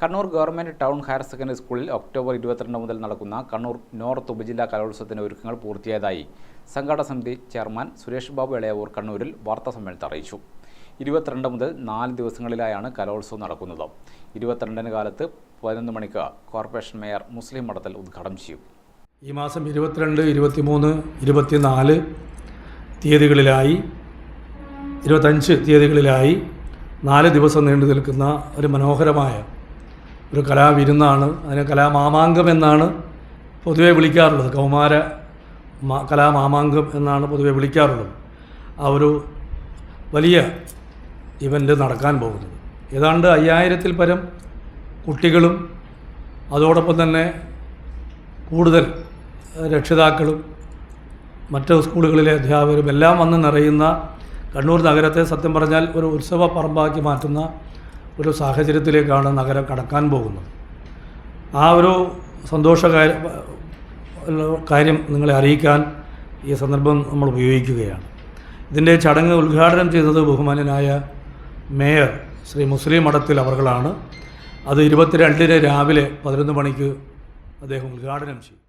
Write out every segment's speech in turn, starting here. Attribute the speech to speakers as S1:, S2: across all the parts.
S1: Kannur government town higher secondary സ്കൂളിൽ October ഇരുപത്തിരണ്ട് മുതൽ നടക്കുന്ന കണ്ണൂർ നോർത്ത് ഉപജില്ലാ കലോത്സവത്തിന്റെ ഒരുക്കങ്ങൾ പൂർത്തിയായതായി സംഘാടക സമിതി ചെയർമാൻ സുരേഷ് ബാബു ഇളയവൂർ കണ്ണൂരിൽ വാർത്താ സമ്മേളനത്തിൽ അറിയിച്ചു. ഇരുപത്തിരണ്ട് മുതൽ നാല് ദിവസങ്ങളിലായാണ് കലോത്സവം നടക്കുന്നത്. ഇരുപത്തിരണ്ടിന് കാലത്ത് പതിനൊന്ന് മണിക്ക് കോർപ്പറേഷൻ മേയർ മുസ്ലിം മഠത്തിൽ ഉദ്ഘാടനം ചെയ്യും.
S2: ഈ മാസം ഇരുപത്തിരണ്ട് ഇരുപത്തിമൂന്ന് ഇരുപത്തിനാല് തീയതികളിലായി ഇരുപത്തഞ്ച് തീയതികളിലായി നാല് ദിവസം നീണ്ടു നിൽക്കുന്ന ഒരു മനോഹരമായ ഒരു കലാവിരുന്നാണ് അതിനെ കലാമാമാങ്കം എന്നാണ് പൊതുവെ വിളിക്കാറുള്ളത്. കൗമാര കലാമാമാങ്കം എന്നാണ് പൊതുവെ വിളിക്കാറുള്ളത്. ആ ഒരു വലിയ ഇവന്റ് നടക്കാൻ പോകുന്നത്. ഏതാണ്ട് അയ്യായിരത്തിൽ പരം കുട്ടികളും അതോടൊപ്പം തന്നെ കൂടുതൽ രക്ഷിതാക്കളും മറ്റ് സ്കൂളുകളിലെ അധ്യാപകരും എല്ലാം വന്ന് നിറയുന്ന കണ്ണൂർ നഗരത്തെ സത്യം പറഞ്ഞാൽ ഒരു ഉത്സവ പറമ്പാക്കി മാറ്റുന്ന ഒരു സാഹചര്യത്തിലേക്കാണ് നഗരം കടക്കാൻ പോകുന്നത്. ആ ഒരു സന്തോഷ കാര്യം നിങ്ങളെ അറിയിക്കാൻ ഈ സന്ദർഭം നമ്മൾ ഉപയോഗിക്കുകയാണ്. ഇതിന്റെ ചടങ്ങ് ഉദ്ഘാടനം ചെയ്തത് ബഹുമാനനായ മേയർ ശ്രീ മുസ്ലിം മഠത്തിൽ അവർകളാണ്. അത് ഇരുപത്തിരണ്ടിന് രാവിലെ പതിനൊന്ന് മണിക്ക് അദ്ദേഹം ഉദ്ഘാടനം ചെയ്യും.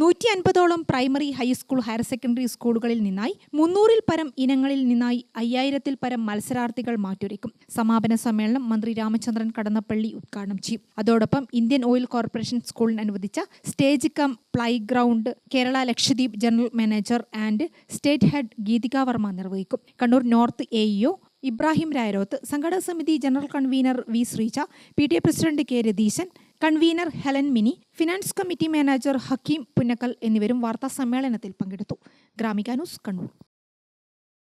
S3: നൂറ്റി അൻപതോളം പ്രൈമറി ഹൈസ്കൂൾ ഹയർ സെക്കൻഡറി സ്കൂളുകളിൽ നിന്നായി മുന്നൂറിൽ പരം ഇനങ്ങളിൽ നിന്നായി അയ്യായിരത്തിൽ പരം മത്സരാർത്ഥികൾ മാറ്റുരയ്ക്കും. സമാപന സമ്മേളനം മന്ത്രി രാമചന്ദ്രൻ കടന്നപ്പള്ളി ഉദ്ഘാടനം ചെയ്യും. അതോടൊപ്പം ഇന്ത്യൻ ഓയിൽ കോർപ്പറേഷൻ സ്കൂളിന് അനുവദിച്ച stage cum play ground Kerala Lakshadweep general manager and state head Geethika Varma നിർവഹിക്കും. കണ്ണൂർ നോർത്ത് എ ഇബ്രാഹിം രായരോത്ത് സംഘടക സമിതി general convener V Sreeja P T A president K Ratheesan convener Helen Mini finance committee manager Hakeem Punnakkal എന്നിവരും വാർത്താ സമ്മേളനത്തിൽ പങ്കെടുത്തു. Gramika news Kannur.